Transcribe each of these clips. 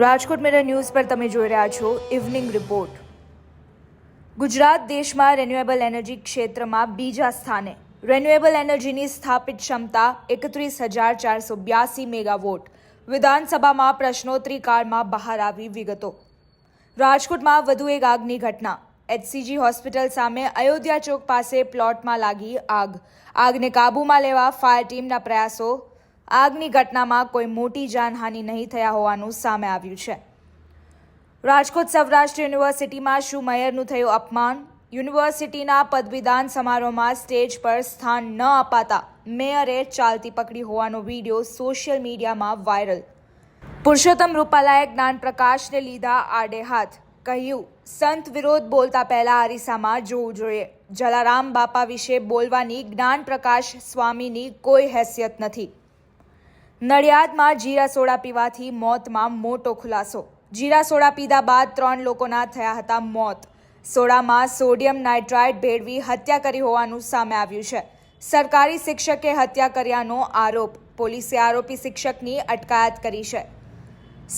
રાજકોટ મેરા news પર તમે જોઈ રહ્યા છો ઇવનિંગ રિપોર્ટ ગુજરાત દેશમાં રેન્યુએબલ એનર્જી ક્ષેત્રમાં બીજા સ્થાને. રેન્યુએબલ એનર્જીની સ્થાપિત ક્ષમતા એકત્રીસ હજાર ચારસો બ્યાસી મેગાવોટ. વિધાનસભામાં પ્રશ્નોત્તરી કાળમાં બહાર આવી વિગતો. રાજકોટમાં વધુ એક આગની ઘટના. એચસીજી હોસ્પિટલ સામે અયોધ્યા ચોક પાસે પ્લોટમાં લાગી આગ. આગને કાબૂમાં લેવા ફાયર ટીમના પ્રયાસો આગની ઘટનામાં કોઈ મોટી જાનહાનિ નહીં થયા હોવાનું સામે આવ્યું છે. રાજકોટ સૌરાષ્ટ્ર યુનિવર્સિટીમાં શું મેયરનું થયું અપમાન? યુનિવર્સિટીના પદવીદાન સમારોહમાં સ્ટેજ પર સ્થાન ન અપાતા મેયરે ચાલતી પકડી હોવાનો વીડિયો સોશિયલ મીડિયામાં વાયરલ. પુરુષોત્તમ રૂપાલાએ જ્ઞાન પ્રકાશને લીધા આડે હાથ. કહ્યું, સંત વિરોધ બોલતા પહેલા અરીસામાં જોવું જોઈએ. જલારામ બાપા વિશે બોલવાની જ્ઞાન પ્રકાશ સ્વામીની કોઈ હેસિયત નથી. નડિયાદમાં જીરા સોડા પીવાથી મોતમાં મોટો ખુલાસો. જીરા સોડા પીધા બાદ ત્રણ લોકોના થયા હતા મોત. સોડામાં સોડિયમ નાઇટ્રાઇટ ભેળવી હત્યા કરી હોવાનું સામે આવ્યું છે. સરકારી શિક્ષકે હત્યા કર્યાનો આરોપ, પોલીસે આરોપી શિક્ષકની અટકાયત કરી છે.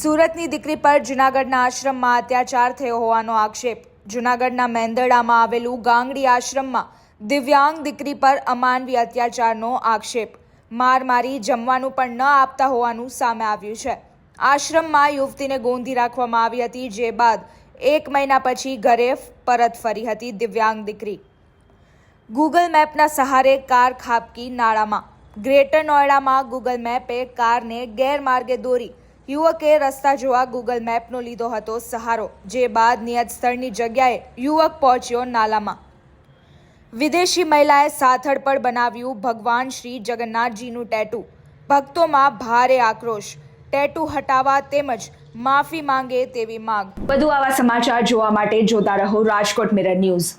સુરતની દીકરી પર જૂનાગઢના આશ્રમમાં અત્યાચાર થયો હોવાનો આક્ષેપ. જૂનાગઢના મેંદરડામાં આવેલું ગાંગડી આશ્રમમાં દિવ્યાંગ દીકરી પર અમાનવી અત્યાચારનો આક્ષેપ. માર મારી જમવાનું પણ ન આપતા હોવાનું સામે આવ્યું છે. આશ્રમમાં યુવતીને ગોંધી રાખવામાં આવી હતી, જે બાદ એક મહિના પછી ઘરે પરત ફરી હતી દિવ્યાંગ દીકરી. ગૂગલ મેપના સહારે કાર ખાબકી નાળામાં. ગ્રેટર નોઈડામાં ગૂગલ મેપે કારને ગેરમાર્ગે દોરી. યુવકે રસ્તા જોવા ગૂગલ મેપનો લીધો હતો સહારો, જે બાદ નિયત સ્થળની જગ્યાએ યુવક પહોંચ્યો નાલામાં. વિદેશી મહિલાએ સાથળ પર બનાવ્યું ભગવાન શ્રી જગન્નાથજીનું ટેટુ ભક્તોમાં ભારે આક્રોશ. ટેટુ હટાવવા તેમજ માફી માંગે તેવી માંગ. વધુ આવા સમાચાર જોવા માટે જોતા રહો રાજકોટ મિરર ન્યૂઝ